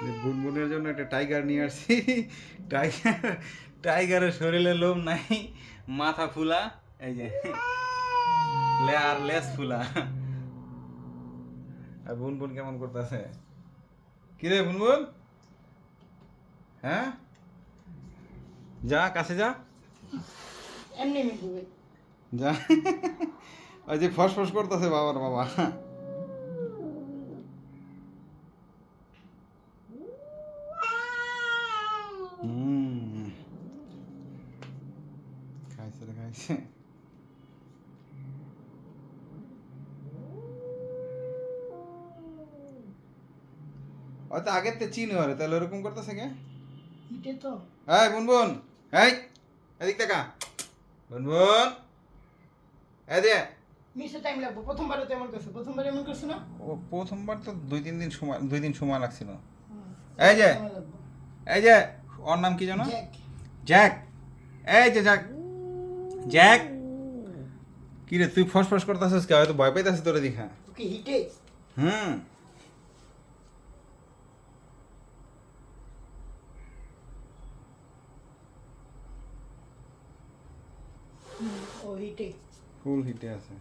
বুনবুনের জন্য একটা টাইগার নিয়ে আসছি। টাইগার টাইগারের শরীরে লোম নাই মাথা ফুলা এই যে লে আর লেস ফুলা। আর বুনবুন কেমন করতেছে? কি রে বুনবুন? হ্যাঁ? যা কাছে যা। এমনি যা। ওই যে ফস ফস করতেছে বাবার বাবা। খাইছে রে খাইছে আগের তো চিনি হরে তাহলে ওরকম করতেছে কে হিটে তো এই এই এদিক মিশে টাইম লাগবে প্রথমবারে তো এমন করছে প্রথমবার এমন করছে না ও প্রথমবার তো দুই তিন দিন সময় দুই দিন সময় লাগছিল এই যে এই যে ওর নাম কি জানো জ্যাক জ্যাক এই যে জ্যাক জ্যাক কি রে তুই ফস ফস করতেছিস কে হয়তো ভয় পাইতেছিস তোরে দেখা ওকে হিটে হুম ও হিটে ফুল হিটে আছে